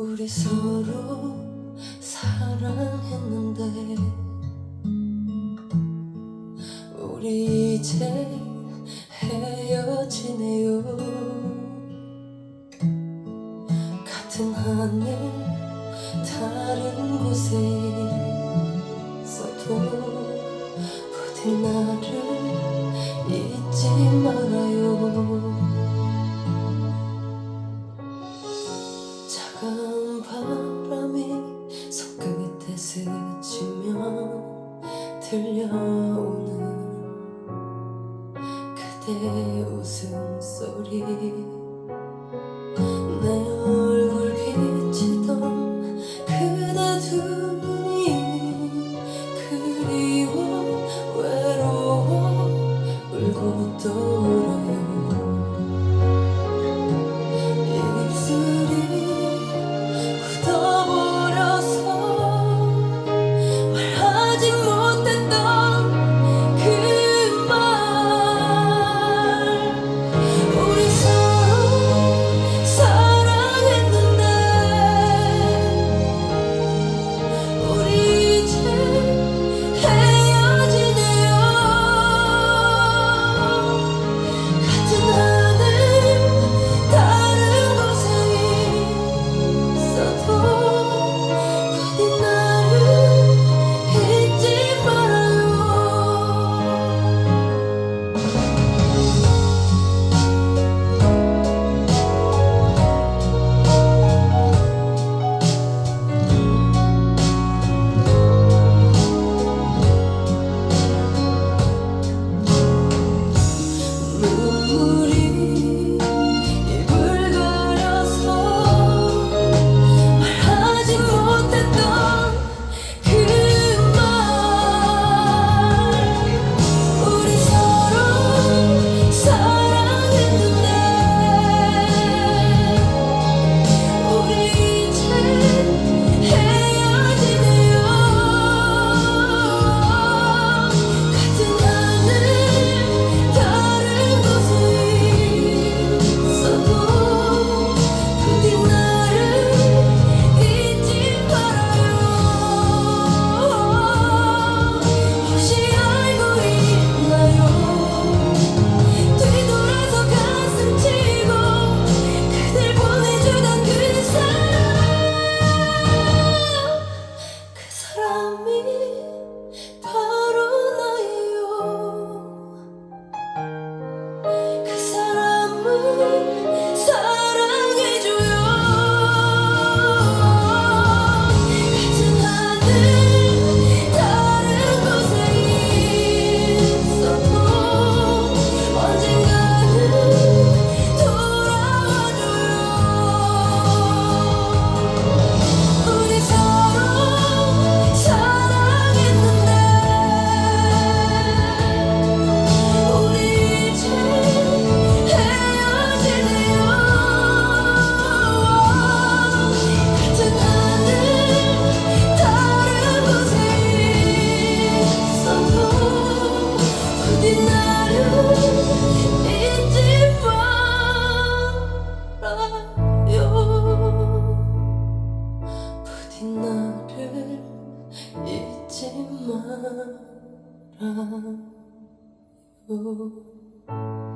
우리 서로 사랑했는데 우리 이제 헤어지네요. 같은 하늘 다른 곳에 있어도 부디 나를 잊지 말아요. 들려오는 그대 웃음소리. 말아요.